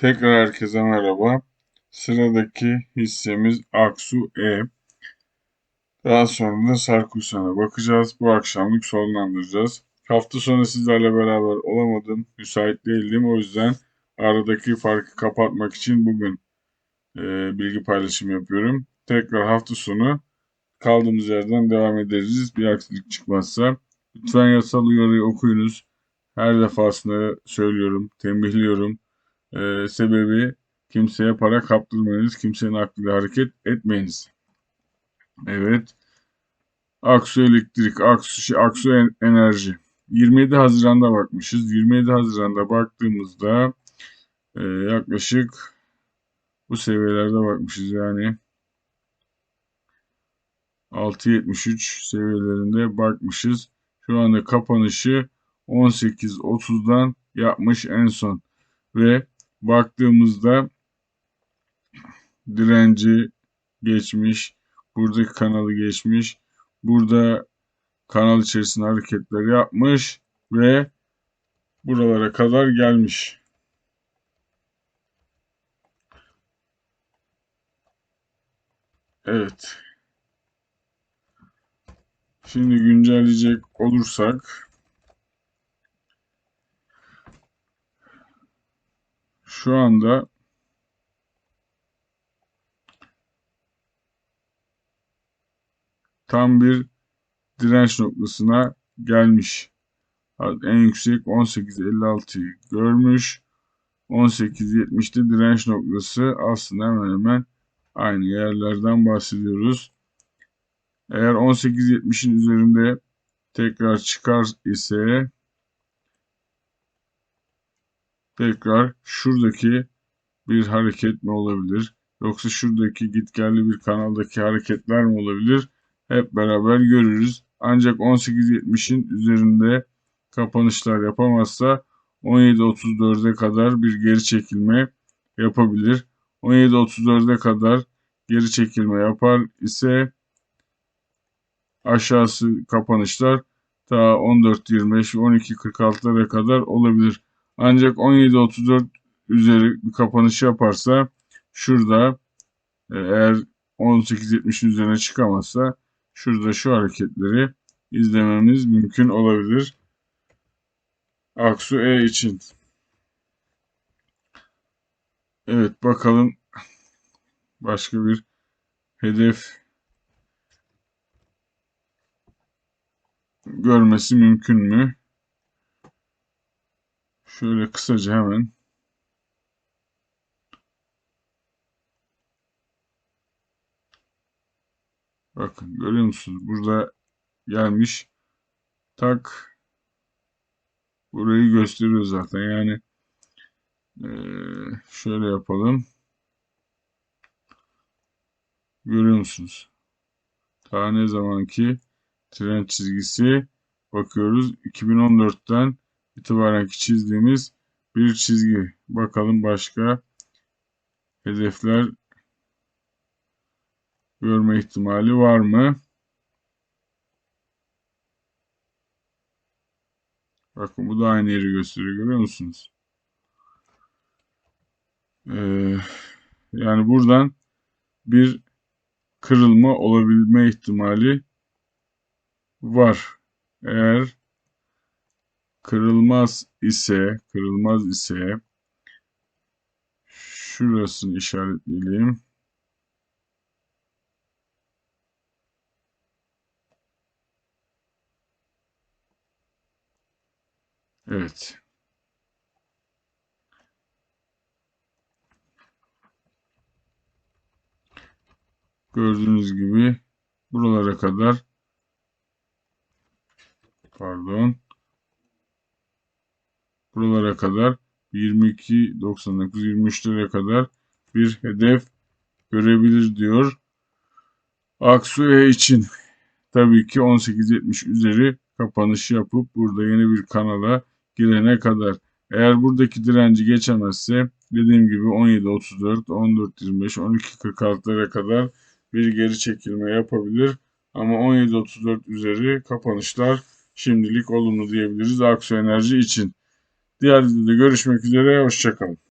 Tekrar herkese merhaba. Sıradaki hissemiz Aksu E. Daha sonra da Sarkusan'a bakacağız. Bu akşamlık sonlandıracağız. Hafta sonu sizlerle beraber olamadım. Müsait değildim. O yüzden aradaki farkı kapatmak için bugün e, bilgi paylaşımı yapıyorum. Tekrar hafta sonu kaldığımız yerden devam ederiz. Bir aksilik çıkmazsa. Lütfen yasal uyarıyı okuyunuz. Her defasında söylüyorum, tembihliyorum. Ee, sebebi kimseye para kaptırmayınız, kimsenin aklıyla hareket etmeyiniz. Evet. Aksu Elektrik, Aksu, Aksu En- Enerji. 27 Haziran'da bakmışız. 27 Haziran'da baktığımızda e, yaklaşık bu seviyelerde bakmışız. Yani 6.73 seviyelerinde bakmışız. Şu anda kapanışı 18.30'dan yapmış en son. Ve baktığımızda direnci geçmiş. Buradaki kanalı geçmiş. Burada kanal içerisinde hareketler yapmış ve buralara kadar gelmiş. Evet. Şimdi güncelleyecek olursak şu anda tam bir direnç noktasına gelmiş. En yüksek 18.56'yı görmüş. 18.70'te direnç noktası aslında hemen hemen aynı yerlerden bahsediyoruz. Eğer 18.70'in üzerinde tekrar çıkar ise tekrar şuradaki bir hareket mi olabilir? Yoksa şuradaki gitgelli bir kanaldaki hareketler mi olabilir? Hep beraber görürüz. Ancak 18.70'in üzerinde kapanışlar yapamazsa 17.34'e kadar bir geri çekilme yapabilir. 17.34'e kadar geri çekilme yapar ise aşağısı kapanışlar ta 14.25 ve 12.46'lara kadar olabilir. Ancak 17.34 üzeri bir kapanış yaparsa şurada e, eğer 18.70'in üzerine çıkamazsa şurada şu hareketleri izlememiz mümkün olabilir. Aksu E için. Evet bakalım başka bir hedef görmesi mümkün mü? Şöyle kısaca hemen bakın görüyor musunuz? Burada gelmiş tak burayı gösteriyor zaten. Yani şöyle yapalım. Görüyor musunuz? Ta ne zamanki trend çizgisi bakıyoruz. 2014'ten itibaren çizdiğimiz bir çizgi. Bakalım başka hedefler görme ihtimali var mı? Bakın bu da aynı yeri gösteriyor. Görüyor musunuz? Ee, yani buradan bir kırılma olabilme ihtimali var. Eğer kırılmaz ise, kırılmaz ise şurasını işaretleyelim. Evet. Gördüğünüz gibi buralara kadar pardon buralara kadar 22.99 23'lere kadar bir hedef görebilir diyor. Aksu E için tabii ki 18.70 üzeri kapanış yapıp burada yeni bir kanala girene kadar eğer buradaki direnci geçemezse dediğim gibi 17.34, 14.25, 12.46'lara kadar bir geri çekilme yapabilir. Ama 17.34 üzeri kapanışlar şimdilik olumlu diyebiliriz Aksu Enerji için. Diğer videoda görüşmek üzere. Hoşçakalın.